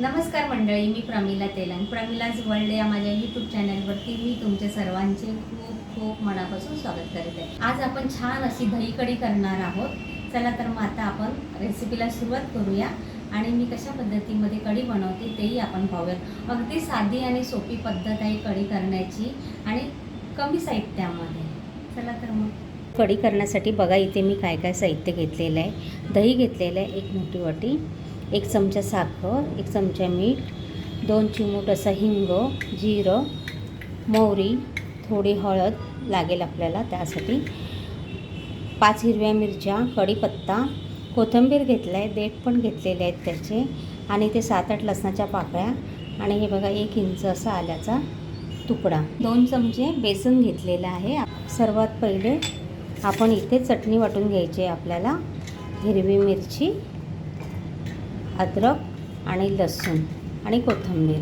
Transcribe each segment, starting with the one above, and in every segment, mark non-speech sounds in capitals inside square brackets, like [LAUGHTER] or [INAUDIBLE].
नमस्कार मंडळी मी प्रमिला तेलंग प्रमिलाज वर्ल्ड या माझ्या यूट्यूब चॅनलवरती मी तुमच्या सर्वांचे खूप खूप मनापासून स्वागत करते आहे. आज आपण छान अशी दही कढी करणार आहोत. चला तर मग आता आपण रेसिपीला सुरुवात करूया आणि मी कशा पद्धतीमध्ये कढी बनवते तेही आपण पाहूयात. अगदी साधी आणि सोपी पद्धत आहे कढी करण्याची आणि कमी साहित्यामध्ये. चला तर मग. कढी करण्यासाठी बघा इथे मी काय काय साहित्य घेतलेलं आहे. दही घेतलेलं आहे एक मोठी वाटी. एक चमचा साखर एक चमचा मीठ दोन चिमूट असा हिंग जिरं मोहरी थोडी हळद लागेल आपल्याला त्यासाठी. पाच हिरव्या मिरच्या कढीपत्ता कोथिंबीर घेतला आहे देठ पण घेतलेले आहेत त्याचे आणि ते सात आठ लसणाच्या पाकळ्या आणि हे बघा एक इंच असा आल्याचा तुकडा. दोन चमचे बेसन घेतलेलं आहे. सर्वात पहिले आपण इथे चटणी वाटून घ्यायची आहे आपल्याला. हिरवी मिरची अद्रक आणि लसूण आणि कोथिंबीर.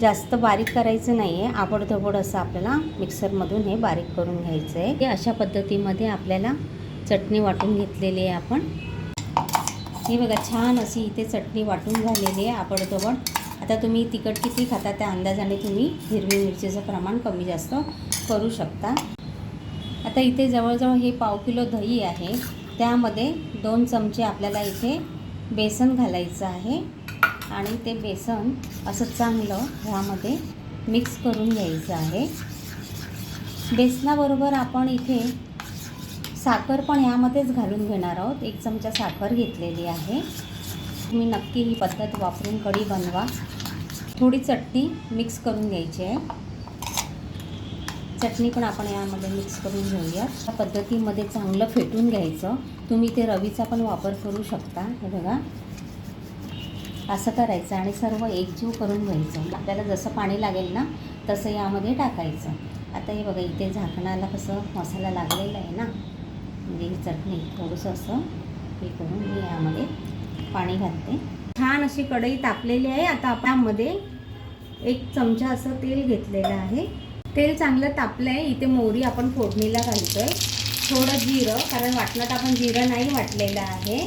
जास्त बारीक करायचं नाही आहे आबडधोबड असं आपल्याला मिक्सरमधून हे बारीक करून घ्यायचं आहे हे अशा पद्धतीमध्ये आपल्याला चटणी वाटून घेतलेली आहे आपण. हे बघा छान अशी इथे चटणी वाटून झालेली आहे आबडधोबड आता तुम्ही तिखट किती खाता त्या अंदाजाने तुम्ही हिरवी मिरचीचं प्रमाण कमी जास्त करू शकता. आता इथे जवळजवळ हे पाव किलो दही आहे. त्यामध्ये दोन चमचे आपल्याला इथे बेसन घालायचं आहे आणि ते बेसन असं चांगलं ह्यामध्ये मिक्स करून घ्यायचं आहे. बेसनाबरोबर आपण इथे साखर पण ह्यामध्येच घालून घेणार आहोत. एक चमचा साखर घेतलेली आहे. तुम्ही नक्की ही पद्धत वापरून कढी बनवा. थोडी चटणी मिक्स करून घ्यायची आहे. चटणी पण आपण यामध्ये मिक्स करून घेऊया. या पद्धतीमध्ये चांगलं फेटून घ्यायचं. तुम्ही ते रवीचा पण वापर करू शकता. हे बघा. असं करायचं आणि सर्व एकजीव करून घ्यायचं. आपल्याला जसं पाणी लागेल ना तसं यामध्ये टाकायचं. आता हे बघा इथे झाकणाला कसं मसाला लागलेला आहे ना? म्हणजे ही चटणी थोडंसं असं हे करून मी यामध्ये पाणी घालते. छान अशी कढई तापलेली आहे. आता आपण मध्ये एक चमचा असं तेल घेतलेलं आहे. तेल चांगलं तापलं आहे इथे मोहरी आपण फोडणीला घालतो आहे थोडं जिरं कारण वाटणात आपण जिरं नाही वाटलेलं आहे.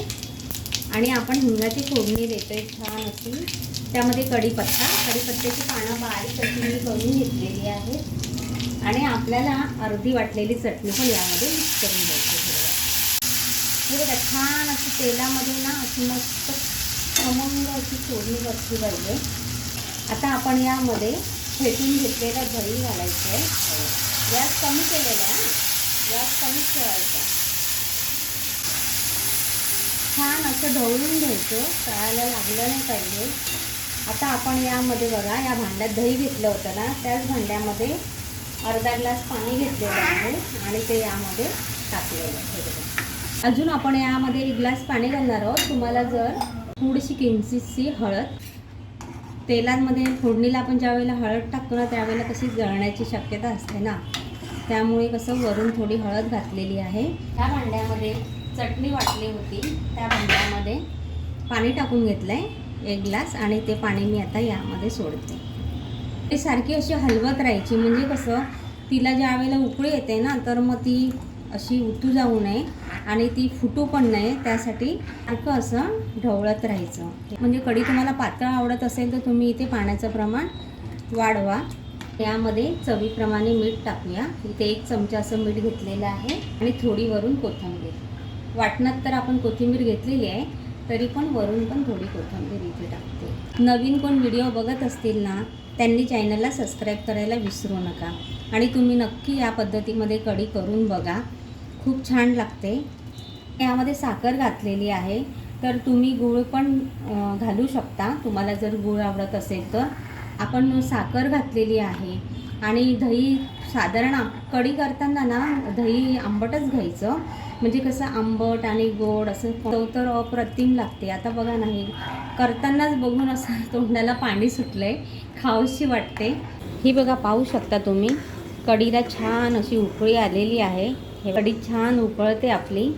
आणि आपण हिंगाची फोडणी देतो आहे छान अशी. त्यामध्ये कढीपत्ता कढीपत्त्याची पानं बारीक अशी मी करून घेतलेली आहे. आणि आपल्याला अर्धी वाटलेली चटणी पण यामध्ये मिक्स करून द्यायची थोडं. हे बघा छान अशी तेलामध्ये ना अशी मस्त खमंग अशी फोडणी बसली पाहिजे. आता आपण यामध्ये फेटून घेतलेलं दही घालायचं आहे. गॅस कमी केलेला आहे. गॅस कमी ठेवायचा छान असं ढवळून घ्यायचं. तळायला लागलं नाही पाहिजे. आता आपण यामध्ये बघा या भांड्यात दही घेतलं होतं ना त्याच भांड्यामध्ये अर्धा ग्लास पाणी घेतलेलं आहे आणि ते यामध्ये टाकलेलं आहे. अजून आपण यामध्ये एक ग्लास पाणी घालणार आहोत. तुम्हाला जर थोडीशी किंचितशी हळद तेलांमध्ये फोडणीला आपण ज्या वेळेला हळद टाकतो ना त्यावेळेला कशी जळण्याची शक्यता असते ना. त्यामुळे कसं वरून थोडी हळद घातलेली आहे. त्या भांड्यामध्ये चटणी वाटली होती. त्या भांड्यामध्ये पाणी टाकून घेतलं आहे एक ग्लास आणि ते पाणी मी आता यामध्ये सोडते. ते सारखी अशी हलवत राहायची. म्हणजे कसं तिला ज्या वेळेला उकळी येते ना तर मग ती अशी उतू जाऊ नये आणि ती फुटू पण नये त्यासाठी सारखं असं ढवळत राहायचं. म्हणजे कढी तुम्हाला पातळ आवडत असेल तर तुम्ही इथे पाण्याचं प्रमाण वाढवा. यामध्ये चवीप्रमाणे मीठ टाकूया. इथे एक चमचा असं मीठ घेतलेलं आहे आणि थोडी वरून कोथिंबीर. वाटणात तर आपण कोथिंबीर घेतलेली आहे तरी पण वरून पण थोडी कोथंबीर इथे टाकते. नवीन कोण व्हिडिओ बघत असतील ना त्यांनी चॅनलला सबस्क्राईब करायला विसरू नका. आणि तुम्ही नक्की या पद्धतीमध्ये कढी करून बघा. खूप छान लागते. यामध्ये साखर घातलेली आहे. तर तुम्ही गूळ पण घालू शकता. तुम्हाला जर गूळ आवडत असेल तर. आपण साखर घातलेली आहे. आणि दही साधारण कढी करताना ना दही आंबटच घ्यायचं. म्हणजे कसं आंबट आणि गोड असं चव तर अप्रतिम लागते. आता बघा नाही करतानाच बघून असं [LAUGHS] तोंडाला पाणी सुटलं आहे खावशी वाटते. ही बघा पाहू शकता तुम्ही कढीला छान अशी उकळी आलेली आहे. हे कढी छान उकळते आपली.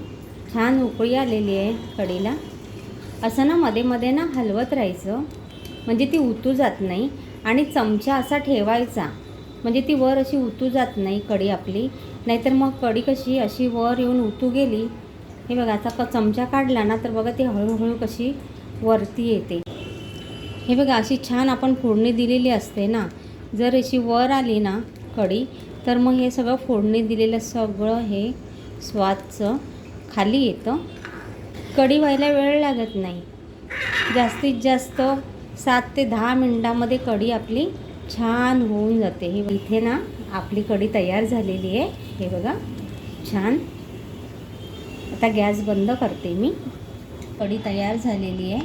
छान उकळी आलेली आहे कढीला. असं ना मध्ये मध्ये ना हलवत राहायचं. म्हणजे ती उतू जात नाही. आणि चमचा असा ठेवायचा. म्हणजे ती वर अशी उतू जात नाही कढी आपली. नाहीतर मग कढी कशी अशी वर येऊन उतू गेली हे बघा आता क चमचा काढला ना तर बघा ती हळूहळू कशी वरती येते. हे बघा अशी छान आपण फोडणी दिलेली असते ना जर अशी वर आली ना कढी तर मग हे सगळं फोडणी दिलेलं सगळं हे स्वादचं खाली येतं. कढी व्हायला वेळ लागत नाही. जास्तीत जास्त सात ते दहा मिनटामध्ये कढी आपली छान होऊन जाते. हे इथे ना आपली कढी तयार झालेली आहे. हे बघा छान. आता गॅस बंद करते मी. कढी तयार झालेली आहे.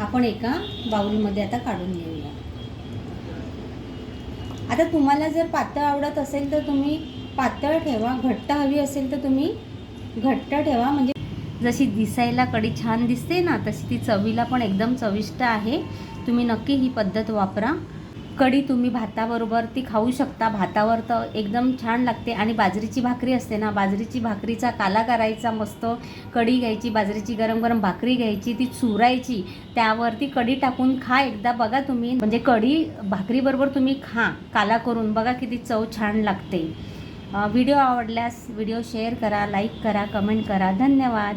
आपण एका बाऊलमध्ये आता काढून घेऊया. आता तुम्हाला जर पातळ आवडत असेल तर तुम्ही पातळ ठेवा. घट्ट हवी असेल तर तुम्ही घट्ट ठेवा. म्हणजे जशी दिसायला कढी छान दिसते ना तशी ती चवीला पण एकदम चविष्ट आहे. तुम्ही नक्की ही पद्धत वापरा. कढी तुम्ही भाताबरोबर ती खाऊ शकता. भातावर तर एकदम छान लागते. आणि बाजरीची भाकरी असते ना बाजरीची भाकरीचा काला करायचा मस्त कढी घ्यायची बाजरीची गरम गरम भाकरी घ्यायची ती चुरायची त्यावरती कढी टाकून खा एकदा. बघा तुम्ही म्हणजे कढी भाकरीबरोबर तुम्ही खा काला करून. बघा किती चव छान लागते. व्हिडिओ आवडल्यास व्हिडिओ शेअर करा लाईक करा कमेंट करा. धन्यवाद.